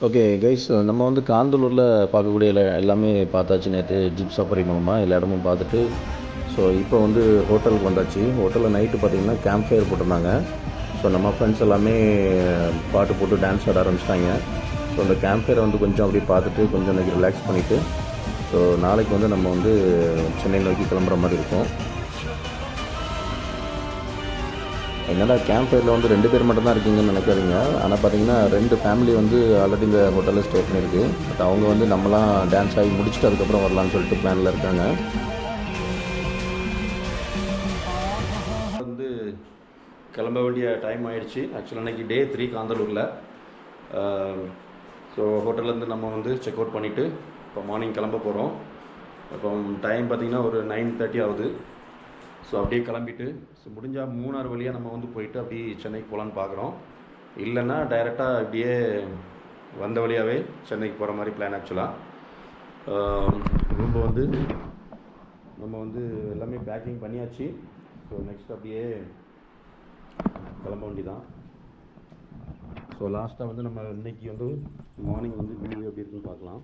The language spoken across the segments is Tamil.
ஓகே கைஸ் நம்ம வந்து காந்தலூரில் பார்க்கக்கூடிய எல்லா- எல்லாமே பார்த்தாச்சு நேற்று ஜிப் சஃபரி மூலமாக எல்லா இடமும் பார்த்துட்டு ஸோ இப்போ வந்து ஹோட்டலுக்கு வந்தாச்சு. ஹோட்டலில் நைட்டு பார்த்தீங்கன்னா கேம்ப் ஃபயர் போட்டிருந்தாங்க. ஸோ நம்ம ஃப்ரெண்ட்ஸ் எல்லாமே பாட்டு போட்டு டான்ஸ் ஆட ஆரம்பிச்சிட்டாங்க. ஸோ அந்த கேம்ப் ஃபயரை வந்து கொஞ்சம் அப்படியே பார்த்துட்டு கொஞ்சம் இன்றைக்கி ரிலாக்ஸ் பண்ணிவிட்டு ஸோ நாளைக்கு வந்து நம்ம வந்து சென்னை நோக்கி கிளம்புற மாதிரி இருக்கும். என்னடா கேம்ப் ஃபயரில் வந்து ரெண்டு பேர் மட்டும் தான் இருக்கீங்கன்னு நினைக்காதீங்க. ஆனால் பார்த்தீங்கன்னா ரெண்டு ஃபேமிலி வந்து ஆல்ரெடி இந்த ஹோட்டலில் ஸ்டே பண்ணியிருக்கு. பட் அவங்க வந்து நம்மலாம் டான்ஸ் ஆகி முடிச்சுட்டு அதுக்கப்புறம் வரலான்னு சொல்லிட்டு பிளானில் இருக்காங்க. வந்து கிளம்ப வேண்டிய டைம் ஆயிடுச்சு. ஆக்சுவலாக அன்றைக்கி டே த்ரீ காந்தலூரில். ஸோ ஹோட்டல்லேருந்து நம்ம வந்து செக் அவுட் பண்ணிவிட்டு இப்போ மார்னிங் கிளம்ப போகிறோம் இப்போ டைம் பார்த்திங்கன்னா ஒரு நைன் தேர்ட்டி ஆகுது. ஸோ அப்படியே கிளம்பிட்டு ஸோ முடிஞ்சால் மூணாறு வழியாக நம்ம வந்து போயிட்டு அப்படியே சென்னைக்கு போகலான்னு பார்க்குறோம் இல்லைன்னா டைரெக்டாக அப்படியே வந்த வழியாகவே சென்னைக்கு போகிற மாதிரி பிளான் ஆக்சுவலாக ரொம்ப வந்து நம்ம வந்து எல்லாமே பேக்கிங் பண்ணியாச்சு. ஸோ நெக்ஸ்ட் அப்படியே கிளம்ப வேண்டிதான் ஸோ லாஸ்ட்டாக வந்து நம்ம இன்னைக்கு வந்து மார்னிங் வந்து வியூ எப்படி இருக்குன்னு பார்க்கலாம்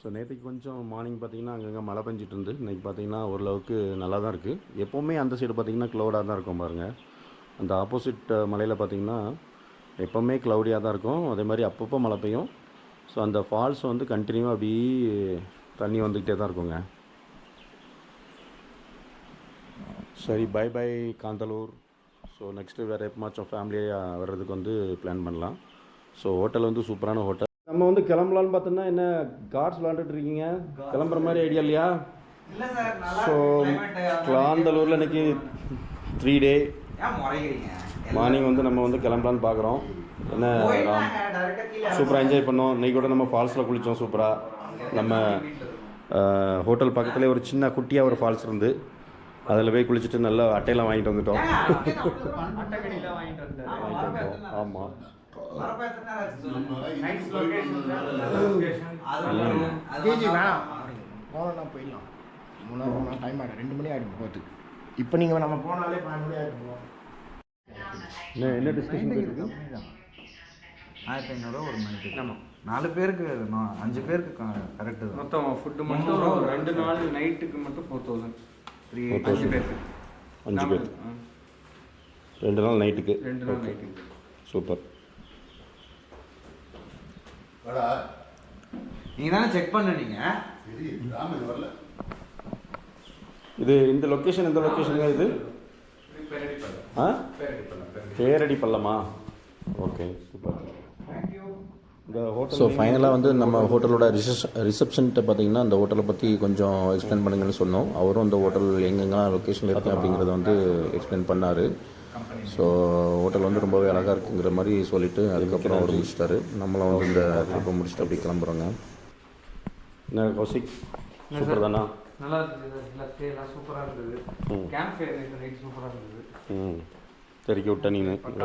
ஸோ நேற்றுக்கு கொஞ்சம் மார்னிங் பார்த்தீங்கன்னா அங்கங்கே மழை பெஞ்சிட்டு இருந்து இன்றைக்கி பார்த்தீங்கன்னா ஓரளவுக்கு நல்லா தான் இருக்குது எப்போவுமே அந்த சைடு பார்த்தீங்கன்னா க்ளௌடாக தான் இருக்கும் பாருங்கள் அந்த ஆப்போசிட் மலையில் பார்த்தீங்கன்னா எப்போவுமே க்ளௌடியாக தான் இருக்கும். அதே மாதிரி அப்பப்போ மழை பெய்யும். ஸோ அந்த ஃபால்ஸ் வந்து கண்டினியூவாக அப்படியே தண்ணி வந்துக்கிட்டே தான் இருக்குங்க. சரி bye bye Kanthalloor. So next வேறு எப்பமாச்சும் ஃபேமிலியாக வர்றதுக்கு வந்து பிளான் பண்ணலாம். ஸோ ஹோட்டல் வந்து சூப்பரான ஹோட்டல் நம்ம வந்து கிளம்பலான்னு பார்த்தோன்னா என்ன கார்ட்ஸ் விளாண்டுட்டு இருக்கீங்க? கிளம்புற மாதிரி ஐடியா இல்லையா? ஸோ காந்தலூரில் இன்னைக்கு த்ரீ டே மார்னிங் வந்து நம்ம வந்து கிளம்பலான்னு பார்க்குறோம் என்ன சூப்பராக என்ஜாய் பண்ணோம். இன்னைக்கு கூட நம்ம ஃபால்ஸில் குளித்தோம் சூப்பராக நம்ம ஹோட்டல் பக்கத்துலேயே ஒரு சின்ன குட்டியாக ஒரு ஃபால்ஸ் இருந்து அதில் போய் குளிச்சுட்டு நல்லா அட்டையெல்லாம் வாங்கிட்டு வந்துட்டோம். ஆமாம் கேஜி வேணாம். போயிடலாம். மூணு நேரம் டைம் ஆகிடும் ரெண்டு மணி ஆகிடும் போகிறதுக்கு இப்போ நீங்கள் நம்ம போனாலே பன்னெண்டு மணி ஆகிடும் என்ன என்ன டிஸ்கஷன் ஆயிரத்தி ஐநூறுரூவா ஒரு மணிக்கு. ஆமாம் நாலு பேருக்கு நான் அஞ்சு பேருக்கு கரெக்டு தான். மொத்தம் ஃபுட்டு மட்டும் ஒரு ரெண்டு நாள் நைட்டுக்கு மட்டும் ஃபோர் தௌசண்ட் த்ரீ அஞ்சு பேருக்கு. அஞ்சு பேர். ஆ, ரெண்டு நாள் நைட்டுக்கு ரெண்டு நாள் நைட்டுக்கு சூப்பர் நீங்கள் தானே செக் பண்ணுனீங்க இது இந்த லொக்கேஷன் எந்த லொக்கேஷனுங்க இது? ஆ? பேரடி பள்ளமா ஓகே சூப்பர் இந்த ஹோட்டல் ஸோ ஃபைனலாக வந்து நம்ம ஹோட்டலோட ரிசப்ஷன் ரிசப்ஷன்கிட்ட பார்த்தீங்கன்னா அந்த ஹோட்டலை பற்றி கொஞ்சம் எக்ஸ்பிளைன் பண்ணுங்கன்னு சொன்னோம். அவரும் அந்த ஹோட்டல் எங்கெங்கெல்லாம் லொக்கேஷனில் இருக்கு அப்படிங்கிறத வந்து எக்ஸ்பிளைன் பண்ணார். ஸோ ஹோட்டல் வந்து ரொம்பவே அழகாக இருக்குங்கிற மாதிரி சொல்லிட்டு அதுக்கப்புறம் அவர் முடிச்சிட்டாரு. நம்மளும் வந்து இந்த ட்ரிப்பை முடிச்சுட்டு அப்படி கிளம்புறோங்க. என்ன கௌசிக்? சூப்பர் தானா நல்லா இருந்தது எல்லாம் ஸ்டே எல்லாம் சூப்பராக இருந்தது. ம். கேம்ப் ஃபயர் நைட் சூப்பராக இருந்தது. ம். தெறிக்க விட்ட நீ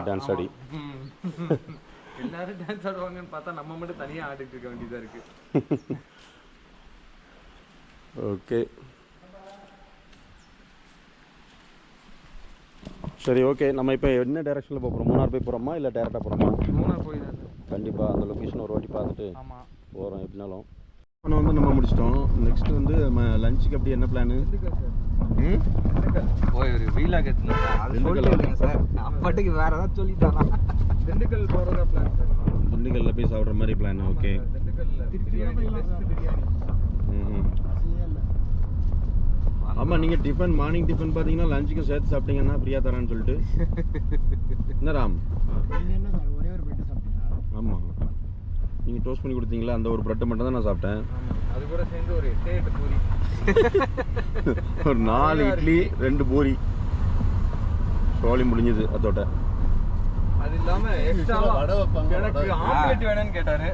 டான்ஸ் ஆடி. எல்லாரும் டான்ஸ் ஆடுவாங்கன்னு பார்த்தா நம்ம மட்டும் தனியாக ஆடிட்டு இருக்க வேண்டியதாக இருக்கு. ஓகே சரி ஓகே நம்ம இப்போ என்ன டைரக்ஷனில் போகிறோம் மூணார் போய் போகிறோமா இல்லை டேரெக்டாக போகிறோமா மூணார் போய் கண்டிப்பாக அந்த லொக்கேஷன் ஒரு வாட்டி பார்த்துட்டு போகிறோம் எப்படினாலும். இப்போ வந்து நம்ம முடிச்சிட்டோம். நெக்ஸ்ட் வந்து நம்ம லஞ்சுக்கு அப்படி என்ன பிளானு அப்பாட்டுக்கு வேற ஏதாவது சொல்லிட்டானா? திண்டுக்கல் போகிறதா பிளான் திண்டுக்கல்ல போய் சாப்பிட்ற மாதிரி பிளான் ஓகே திண்டுக்கல்ல பிரியாணி பெஸ்ட் பிரியாணி ம் ஆமாம் நீங்கள் டிஃபன் மார்னிங் டிஃபன் பார்த்தீங்கன்னா லஞ்சுக்கும் சேர்த்து சாப்பிட்டீங்கன்னா ஃப்ரீயாக தரேன்னு சொல்லிட்டு. என்ன ராம்? ஆமாம் நீங்கள் டோஸ்ட் பண்ணி கொடுத்தீங்களா? அந்த ஒரு ப்ரெட்டை மட்டும் தான் நான் சாப்பிட்டேன். அது கூட சேர்ந்து ஒரு எட்டு பூரி. ஒரு நாலு இட்லி ரெண்டு பூரி. சோழி முடிஞ்சது அதோட. அது இல்லாம எனக்கு ஆம்லெட் வேணும்னு கேட்டாரு.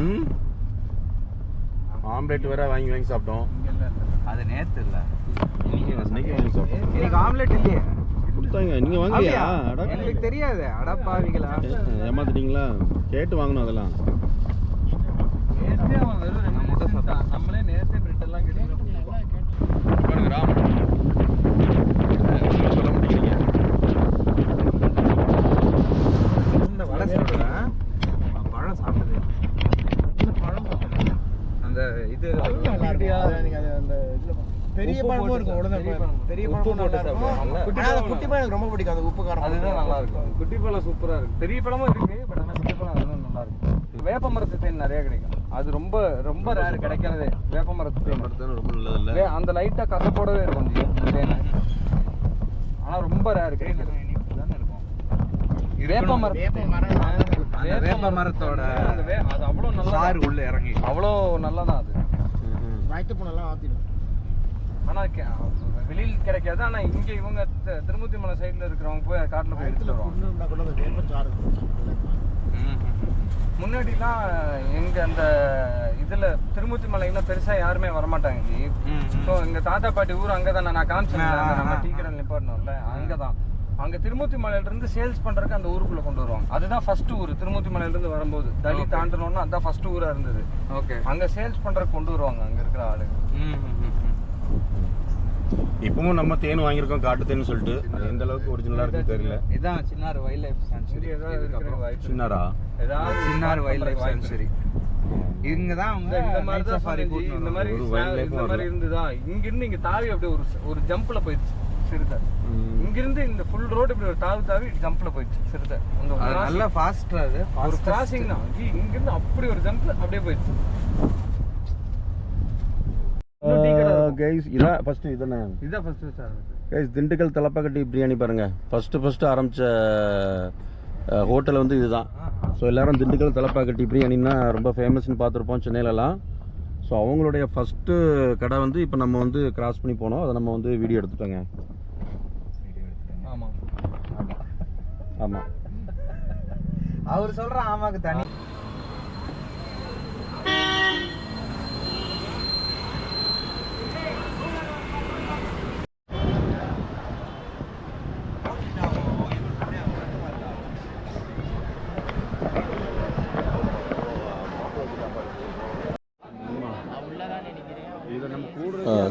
ம்? ஆம்லேட் வேற வாங்கி வாங்கி சாப்பிட்டோம். அது நேத்து இல்ல. இன்னைக்கு ஆம்லெட் இல்லையே. கொடுத்தாங்க. நீங்க வாங்கலையா? எங்களுக்கு தெரியாது. அட பாவிங்களா ஏமாத்திட்டீங்களா? கேட்டு வாங்கணும் அதெல்லாம். நம்மளே நேத்தே பிரிட்டெல்லாம் எல்லாம் கேட்டு இது இருக்கும். பெரிய பழமும் இருக்கும் உடனே பெரிய பழம். போட்டு நல்லா இருக்கும். சாப்பிடுவாங்கல்ல? குட்டி பழம் குட்டி பழம் எனக்கு ரொம்ப பிடிக்கும். அந்த உப்பு காரம் அதுதான் நல்லா இருக்கும். குட்டி பழம் சூப்பரா இருக்கு பெரிய பழமும் இருக்கு பட் ஆனா குட்டி பழம் அதுவும் நல்லா இருக்கும். வேப்ப மரத்து தேன் நிறைய கிடைக்கும். அது ரொம்ப ரொம்ப ரேர் கிடைக்கிறதே வேப்ப மரத்து தேன். ரொம்ப நல்லது இல்லை அந்த லைட்டா கசப்போடவே இருக்கும் தேன். ஆனா ரொம்ப ரேர் கிடைக்கிறது வேப்ப மரம் வேப்ப மரம் வேப்ப மரத்தோட அது அவ்வளோ நல்லா உள்ள இறங்கி. அவ்வளோ நல்லதான் அது? வயிற்று புண்ணெல்லாம் ஆற்றிடும் ஆனா கே- வெளியில் கிடைக்காது. ஆனா இங்க இவங்க திருமூர்த்தி மலை சைடுல இருக்கிறவங்க போய் காட்டுல போய் எடுத்துட்டு வருவாங்க. முன்னாடிலாம் எங்க அந்த இதுல திருமூர்த்தி மலைன்னா பெருசா யாருமே வரமாட்டாங்க. ஸோ எங்க தாத்தா பாட்டி ஊர் அங்கதான். நான் காமிச்சேன் நம்ம டீ கடை நிப்பாட்டணும்ல. அங்கதான். அங்க திருமூர்த்தி மலையில இருந்து சேல்ஸ் பண்றதுக்கு அந்த ஊருக்குள்ள கொண்டு வருவாங்க. அதுதான் ஃபர்ஸ்ட் ஊர். திருமூர்த்தி மலையில இருந்து வரும்போது தளி தாண்டணும்னா அதான் ஃபர்ஸ்ட் ஊரா இருந்தது. ஓகே அங்க சேல்ஸ் பண்றதுக்கு கொண்டு வருவாங்க அங்க இருக்கிற ஆளுங்க. இப்பவும் நம்ம தேன் வாங்கியிருக்கோம் காட்டு தேன் சொல்லிட்டு. அது எந்த அளவுக்கு ஒரிஜினலா இருக்குன்னு தெரியல. இதான் சின்னார் வைல்ட் லைஃப் சரி, சான்ச்சுரி ஏதாவது இருக்கிற வாய்ப்பு சின்னரா ஏதாவது சின்னார் வைல்ட் லைஃப் சான்ச்சுரி இங்க தான் அவங்க இந்த மாதிரி தான். கூட்டிட்டு இந்த மாதிரி இந்த. மாதிரி இருந்துதா இங்க இருந்து இங்க தாவி அப்படியே ஒரு ஒரு ஜம்ப்ல போயிடுச்சு. சிறுத்தை. இங்க இருந்து இந்த ஃபுல் ரோடு இப்படி ஒரு தாவி தாவி ஜம்ப்ல போயிடுச்சு சிறுத்தை. அந்த நல்ல ஃபாஸ்டா அது. ஒரு. கிராசிங் தான். ஜி இங்க இருந்து அப்படி ஒரு ஜம்ப்ல அப்படியே போயிடுச்சு. கைஸ் இதான் ஃபர்ஸ்ட் இதுதானே? இதுதான் first sir guys Dindigul Thalappakatti biryani பாருங்க. ஃபர்ஸ்ட் ஃபர்ஸ்ட் ஆரம்பிச்ச ஹோட்டல் வந்து இதுதான். ஸோ எல்லாரும் திண்டுக்கல் தலப்பாக்கட்டி பிரியாணின்னா ரொம்ப ஃபேமஸ்னு பார்த்துருப்போம் சென்னையிலலாம். ஸோ அவங்களுடைய ஃபஸ்ட்டு கடை வந்து இப்போ நம்ம வந்து கிராஸ் பண்ணி போனோம். அதை நம்ம வந்து வீடியோ எடுத்துட்டோங்க ஆமா ஆமாம் அவர் சொல்ற ஆமாக்கு தனி.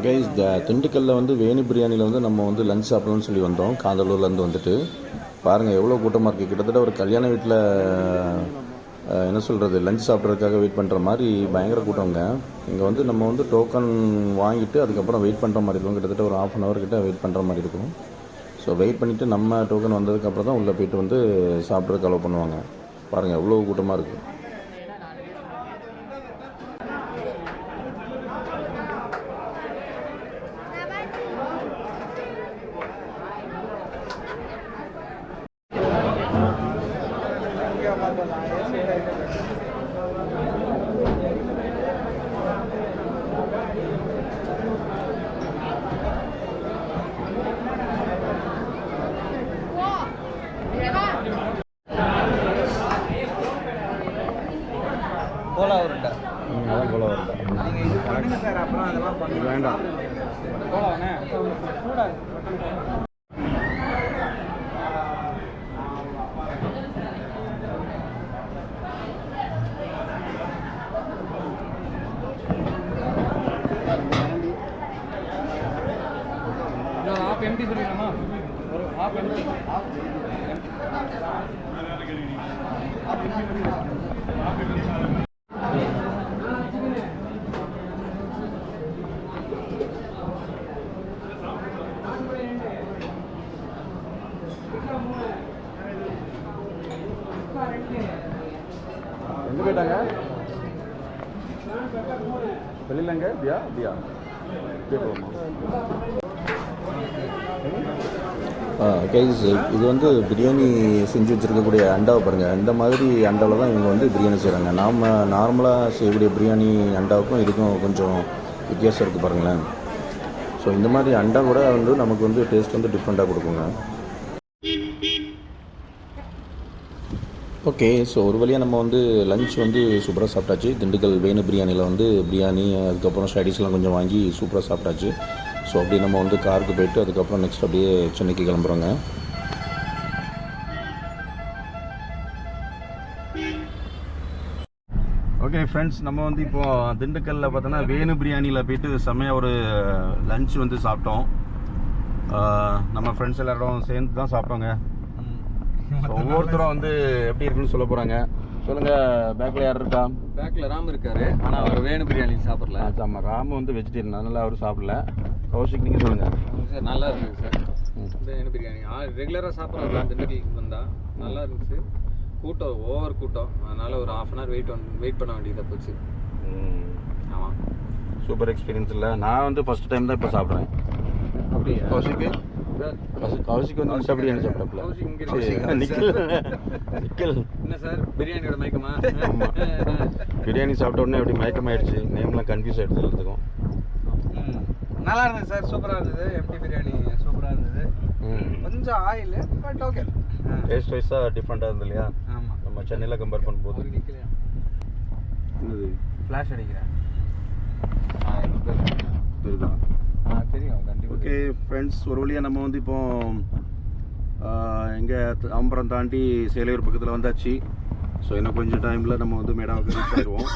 கைஸ் த திண்டுக்கல்லில் வந்து வேணி பிரியாணியில் வந்து நம்ம வந்து லஞ்ச் சாப்பிடலாம்னு சொல்லி வந்தோம். காந்தலூர்லேருந்து வந்துட்டு. பாருங்கள் எவ்வளோ கூட்டமாக இருக்குது கிட்டத்தட்ட ஒரு கல்யாண வீட்டில் என்ன சொல்கிறது லஞ்ச் சாப்பிட்றதுக்காக வெயிட் பண்ணுற மாதிரி பயங்கர கூட்டங்க இங்கே வந்து நம்ம வந்து டோக்கன் வாங்கிட்டு அதுக்கப்புறம் வெயிட் பண்ணுற மாதிரி இருக்கும். கிட்டத்தட்ட ஒரு ஆஃப் அன் ஹவர் கிட்ட வெயிட் பண்ணுற மாதிரி இருக்கும். ஸோ வெயிட் பண்ணிவிட்டு நம்ம டோக்கன் வந்ததுக்கப்புறம் தான் உள்ளே போயிட்டு வந்து சாப்பிட்றதுக்கு அலோவ் பண்ணுவாங்க. பாருங்கள் எவ்வளோ கூட்டமாக இருக்குது கோலா உருண்டை அதான் போல வருது நீங்க இது பண்ணுங்க சார் அப்புறம் அதெல்லாம் பண்ணுங்க வேண்டாம் போலாண்ணே சூடா ஹாஃப் எம்டி சொல்லிடலாமா எங்க ஹாஃப் எம்டி எங்கே போயிட்டாங்க வெளியிலங்க தியா தியா கைஸ் இது வந்து பிரியாணி செஞ்சு வச்சுருக்கக்கூடிய அண்டாவை பாருங்கள் இந்த மாதிரி அண்டாவில் தான் இவங்க வந்து பிரியாணி செய்கிறாங்க நாம் நார்மலாக செய்யக்கூடிய பிரியாணி அண்டாவுக்கும் இதுக்கும் கொஞ்சம் வித்தியாசம் இருக்குது பாருங்களேன். ஸோ இந்த மாதிரி அண்டா கூட வந்து நமக்கு வந்து டேஸ்ட் வந்து டிஃப்ரெண்ட்டாக கொடுக்குங்க. ஓகே ஸோ ஒரு வழியாக நம்ம வந்து லஞ்ச் வந்து சூப்பராக சாப்பிட்டாச்சு. திண்டுக்கல் வேணு பிரியாணியில் வந்து பிரியாணி அதுக்கப்புறம் ஸ்டடீஸ்லாம் கொஞ்சம் வாங்கி சூப்பராக சாப்பிட்டாச்சு. ஸோ அப்படியே நம்ம வந்து காருக்கு போயிட்டு அதுக்கப்புறம் நெக்ஸ்ட் அப்படியே சென்னைக்கு கிளம்புறோங்க. ஓகே ஃப்ரெண்ட்ஸ் நம்ம வந்து இப்போ திண்டுக்கல்லில் பார்த்தோன்னா வேணு பிரியாணியில் போயிட்டு செம்மையாக ஒரு லஞ்ச் வந்து சாப்பிட்டோம். நம்ம ஃப்ரெண்ட்ஸ் எல்லாரும் சேர்ந்து தான் சாப்பிட்டோங்க. ஒவ்வொருத்தரும் வந்து எப்படி இருக்குன்னு சொல்ல போகிறாங்க சொல்லுங்க பேக்கில் யார் இருக்கா? பேக்கில் ராம் இருக்காரு ஆனால் அவர் வேணு பிரியாணி சாப்பிடல. ஆமாம் ராம வந்து வெஜிடேரியன் அதனால அவர் சாப்பிடல. கௌஷிக் நீங்கள் சொல்லுங்கள் சார் நல்லா இருந்துச்சு சார். வேணு பிரியாணி? ரெகுலராக சாப்பிட்றாங்க திண்டுக்கலுக்கு வந்தால் நல்லா இருந்துச்சு. கூட்டம் ஓவர் கூட்டம். அதனால ஒரு half an hour wait wait பண்ண வேண்டியதாக போச்சு. ஆமாம் சூப்பர் எக்ஸ்பீரியன்ஸ் இல்லை. நான் வந்து ஃபர்ஸ்ட் டைம் தான் இப்போ சாப்பிட்றேன். அப்படியா? கௌஷிக்கு கௌஷிக் வந்து இன்ஸ்டா பிரியாணி சாப்பிடல. நிக்கில். நிக்கில். என்ன சார்? பிரியாணியோட மயக்கமா. பிரியாணி சாப்பிட்ட உடனே அப்படி மயக்கமாயிடுச்சு. நேம்லாம் கன்ஃபியூஸ் ஆயிடுச்சு எல்லாத்துக்கும். நல்லா இருந்தது சார் சூப்பராக இருந்தது. எம்டி பிரியாணி சூப்பராக இருந்தது. கொஞ்சம் ஆயில் பட் ஓகே டேஸ்ட் வைஸாக டிஃப்ரெண்ட்டாக இருந்தது இல்லையா? ஆமாம் நம்ம சென்னையில் கம்பேர் பண்ணும்போது. என்னது? ஃப்ளாஷ் அடிக்கிறேன். தெரியுதா? ஆ தெரியும் கண்டிப்பாக ஓகே ஃப்ரெண்ட்ஸ் ஒரு வழியாக நம்ம வந்து இப்போ எங்கே அம்பரம் தாண்டி சேலையூர் பக்கத்தில் வந்தாச்சு. ஸோ இன்னும் கொஞ்சம் டைமில் நம்ம வந்து மேடாவுக்கு ரீச் ஆயிடுவோம்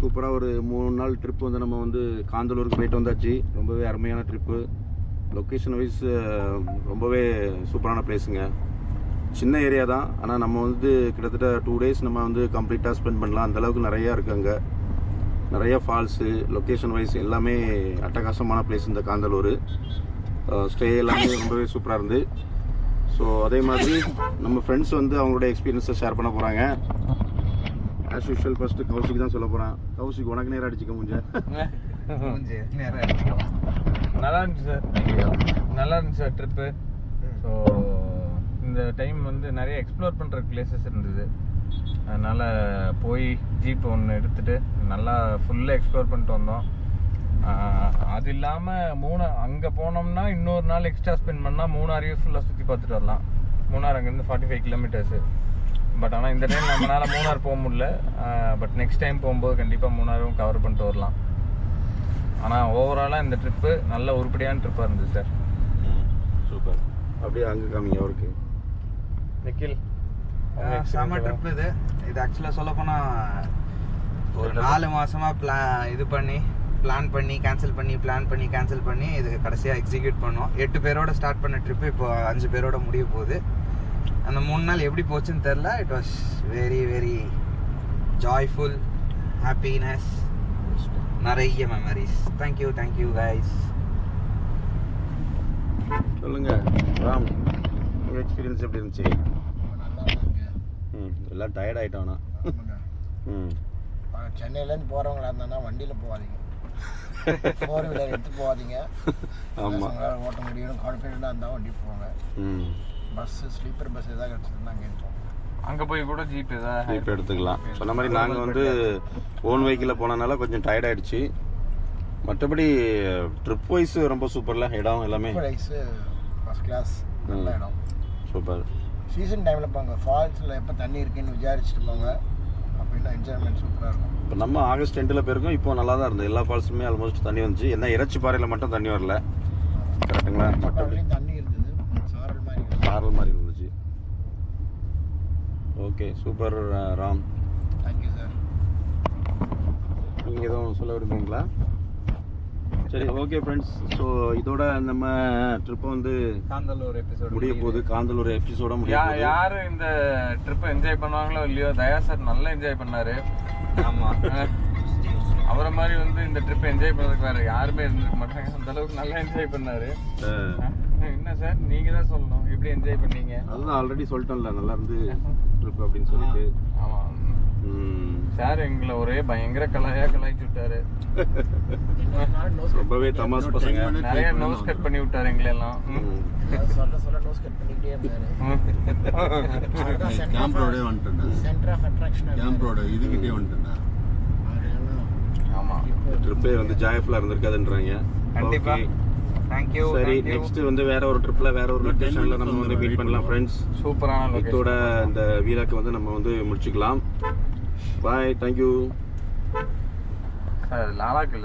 சூப்பராக ஒரு மூணு நாள் ட்ரிப் வந்து நம்ம வந்து காந்தலூருக்கு போயிட்டு வந்தாச்சு. ரொம்பவே அருமையான ட்ரிப்பு லொக்கேஷன் வைஸ் ரொம்பவே சூப்பரான பிளேஸுங்க சின்ன ஏரியா தான். ஆனால் நம்ம வந்து கிட்டத்தட்ட டூ டேஸ் நம்ம வந்து கம்ப்ளீட்டாக ஸ்பெண்ட் பண்ணலாம். அந்த அளவுக்கு நிறையா இருக்கு அங்கே. நிறைய ஃபால்ஸு லொக்கேஷன் வைஸ் எல்லாமே அட்டகாசமான பிளேஸ் இந்த காந்தலூர். ஸ்டே எல்லாமே ரொம்பவே சூப்பராக இருந்து. ஸோ அதே மாதிரி நம்ம ஃப்ரெண்ட்ஸ் வந்து அவங்களோட எக்ஸ்பீரியன்ஸை ஷேர் பண்ண போகிறாங்க ஆஸ் யூஷுவல் ஃபஸ்ட்டு கௌஷிக் தான் சொல்ல போகிறேன் கௌஷிக் உனக்கு நேரம் அடிச்சுக்க முடிஞ்ச நல்லா இருந்துச்சு சார். நல்லா இருந்துச்சு சார் ட்ரிப்பு ஸோ இந்த டைம் வந்து நிறைய எக்ஸ்ப்ளோர் பண்ணுற பிளேசஸ் இருந்தது. அதனால் போய் ஜீப் ஒன்று எடுத்துட்டு நல்லா ஃபுல்லாக எக்ஸ்ப்ளோர் பண்ணிட்டு வந்தோம். அது இல்லாமல் மூணு அங்கே போனோம்னா இன்னொரு நாள் எக்ஸ்ட்ரா ஸ்பெண்ட் பண்ணால் மூணாரையும் ஃபுல்லாக சுற்றி பார்த்துட்டு வரலாம். மூணார் அங்கேருந்து ஃபார்ட்டி ஃபைவ் கிலோமீட்டர்ஸு பட் ஆனால் இந்த டைம் நம்மளால் மூணார் போக முடியல. பட் நெக்ஸ்ட் டைம் போகும்போது கண்டிப்பாக மூணாரும் கவர் பண்ணிட்டு வரலாம். ஆனால் ஓவராலாக இந்த ட்ரிப்பு நல்ல உருப்படியான ட்ரிப்பாக இருந்தது சார் சூப்பர் அப்படியே அங்கே காமிங்க அவருக்கு. நிக்கில். செம ட்ரிப் இது. இது ஆக்சுவலாக சொல்ல ஒரு நாலு மாசமா பிளான் இது பண்ணி பிளான் பண்ணி கேன்சல் பண்ணி பிளான் பண்ணி கேன்சல் பண்ணி இது கடைசியாக எக்ஸிக்யூட் பண்ணோம். எட்டு பேரோட ஸ்டார்ட் பண்ண ட்ரிப்பு இப்போ அஞ்சு பேரோட முடிய போகுது. அந்த மூணு நாள் எப்படி போச்சுன்னு தெரில it was very very joyful happiness நிறைய memories thank you thank you guys சொல்லுங்க ராம் உங்கள் எக்ஸ்பீரியன்ஸ் எப்படி இருந்துச்சு? ம் எல்லாம் டயர்ட் ஆகிட்டோண்ணா ம். சென்னையிலேருந்து போகிறவங்களா இருந்தாங்கன்னா வண்டியில் போகாதீங்க. ஃபோர் வீலர் எடுத்து போகாதீங்க. ஆமாம் ஓட்ட முடியும். கான்ஃபிடென்ட்டாக இருந்தால் வண்டி போங்க. ம். பஸ்ஸு ஸ்லீப்பர் பஸ் எதாவது கிடச்சதுன்னா அங்கே அங்கே போய் கூட ஜீப் ஏதாவது இப்போ எடுத்துக்கலாம். சொன்ன மாதிரி நாங்கள் வந்து ஓன் வெஹிக்கிளில் போனனால கொஞ்சம் டயர்ட் ஆயிடுச்சு. மற்றபடி ட்ரிப் வைஸ் ரொம்ப சூப்பர்ல இடம் எல்லாமே. ரைஸு ஃபஸ்ட் கிளாஸ் நல்ல. இடம். சூப்பர் சீசன் டைமில் போங்க. ஃபால்ஸில் எப்போ தண்ணி இருக்குன்னு விசாரிச்சுட்டு போங்க. அப்படின்னா என்ஜாய்மெண்ட் சூப்பராக இருக்கும். இப்போ நம்ம ஆகஸ்ட் எண்டில் போயிருக்கோம். இப்போ நல்லா தான் இருந்தது. எல்லா ஃபால்ஸுமே ஆல்மோஸ்ட் தண்ணி வந்துச்சு. என்ன இறைச்சி பாறையில் மட்டும் தண்ணி வரல. கரெக்டுங்களா மற்றபடி தண்ணி இருந்தது சாரல் மாதிரி இருந்தது சாரல் மாதிரி இருந்துச்சு okay super Ram. Thank you sir நீங்கள் எதுவும் சொல்ல விரும்புங்களா சரி ஓகே ஃப்ரெண்ட்ஸ் ஸோ இதோட நம்ம ட்ரிப்பை வந்து காந்தலூர் எபிசோடு முடிய போகுது. காந்தலூர் எபிசோட முடிய யாரு இந்த ட்ரிப்பை என்ஜாய் பண்ணுவாங்களோ இல்லையோ தயா சார் நல்லா என்ஜாய் பண்ணாரு. ஆமா. அஹ், அவரை மாதிரி வந்து இந்த ட்ரிப்பை என்ஜாய் பண்ணுறதுக்கு வேற யாருமே இருந்திருக்க மாட்டாங்க. அந்த அளவுக்கு நல்லா என்ஜாய் பண்ணாரு. என்ன சார்? நீங்க தான் சொல்லணும். எப்படி என்ஜாய் பண்ணீங்க? அதுதான் ஆல்ரெடி சொல்லிட்டேன்ல நல்லா இருந்து ட்ரிப் அப்படின்னு சொல்லிட்டு. ஆமா. ம், சார் எங்களை ஒரே பயங்கர கலாயா கலாய்ச்சி விட்டாரு. ரொம்பவே தமாஸ் பசங்க. நிறைய நோஸ் கட் பண்ணி விட்டாரு எங்களை எல்லாம். சொல்ல சொல்ல நோஸ் கட் பண்ணிக்கிட்டே இருந்தாரு. ம். கேம்ப் ரோடே வந்துட்டேன் center of attraction camp road இதுகிட்டே வந்துட்டேன் ஆமா. ட்ரிப்பே வந்து ஜாய்ஃபுல்லாக இருந்திருக்காதுன்றாங்க. கண்டிப்பா. தேங்க்யூ சரி நெக்ஸ்ட் வந்து வேற ஒரு ட்ரிப்ல வேற ஒரு லொகேஷன்ல நம்ம வந்து மீட் பண்ணலாம் ஃப்ரெண்ட்ஸ் சூப்பரான இதோட இந்த வீலாக்கு வந்து நம்ம வந்து முடிச்சுக்கலாம். Bye thank you sir லாலாக்கு